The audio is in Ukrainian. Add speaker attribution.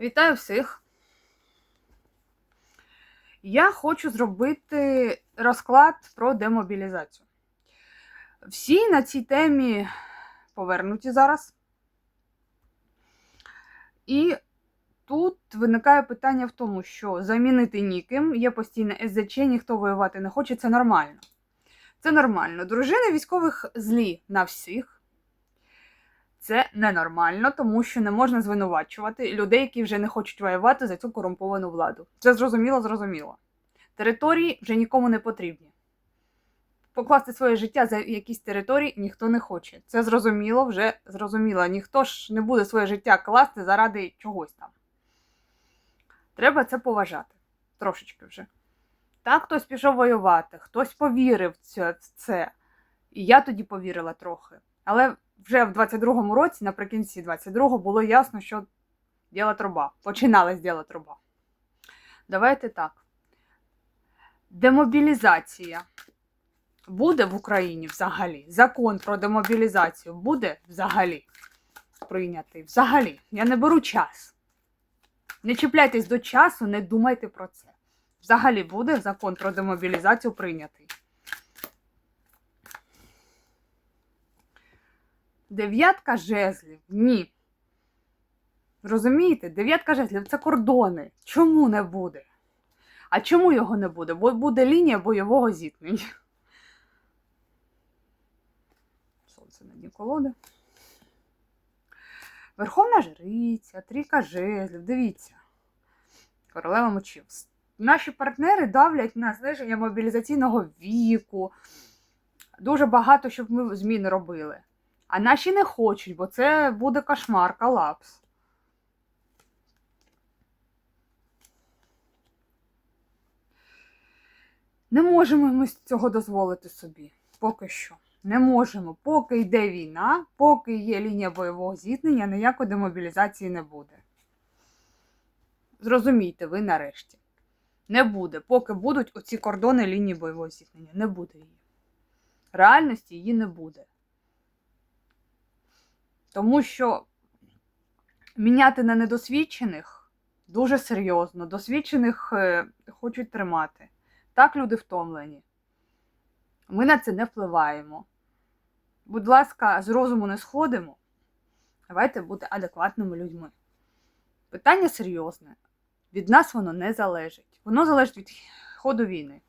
Speaker 1: Вітаю всіх. Я хочу зробити розклад про демобілізацію. Всі на цій темі повернуті зараз. І тут виникає питання в тому, що замінити ніким є постійне СЗЧ, ніхто воювати не хоче, це нормально. Це нормально. Дружини військових злі на всіх. Це ненормально, тому що не можна звинувачувати людей, які вже не хочуть воювати за цю корумповану владу. Це зрозуміло, зрозуміло. Території вже нікому не потрібні. Покласти своє життя за якісь території ніхто не хоче. Це зрозуміло, вже зрозуміло. Ніхто ж не буде своє життя класти заради чогось там. Треба це поважати. Трошечки вже. Так, хтось пішов воювати, хтось повірив в це- І я тоді повірила трохи. Але вже в 22-му році, наприкінці 22-го, було ясно, що діла труба. Починалась діла труба. Давайте так. Демобілізація буде в Україні взагалі. Закон про демобілізацію буде взагалі прийнятий. Взагалі. Я не беру час. Не чіпляйтесь до часу, не думайте про це. Взагалі буде закон про демобілізацію прийнятий. Дев'ятка жезлів. Ні. Розумієте? Дев'ятка жезлів це кордони. Чому не буде? А чому його не буде? Бо буде лінія бойового зіткнення. Сонце на дні колоди. Верховна жриця, трійка жезлів. Дивіться. Королева мечів. Наші партнери давлять на зниження мобілізаційного віку. Дуже багато, щоб ми зміни робили. А наші не хочуть, бо це буде кошмар, колапс. Не можемо ми цього дозволити собі. Поки що. Не можемо. Поки йде війна, поки є лінія бойового зіткнення, ніякої демобілізації не буде. Зрозумійте ви нарешті. Не буде. Поки будуть оці кордони лінії бойового зіткнення. Не буде її. Реальності її не буде. Тому що міняти на недосвідчених дуже серйозно. Досвідчених е, хочуть тримати. Так люди втомлені. Ми на це не впливаємо. Будь ласка, з розуму не сходимо. Давайте бути адекватними людьми. Питання серйозне. Від нас воно не залежить. Воно залежить від ходу війни.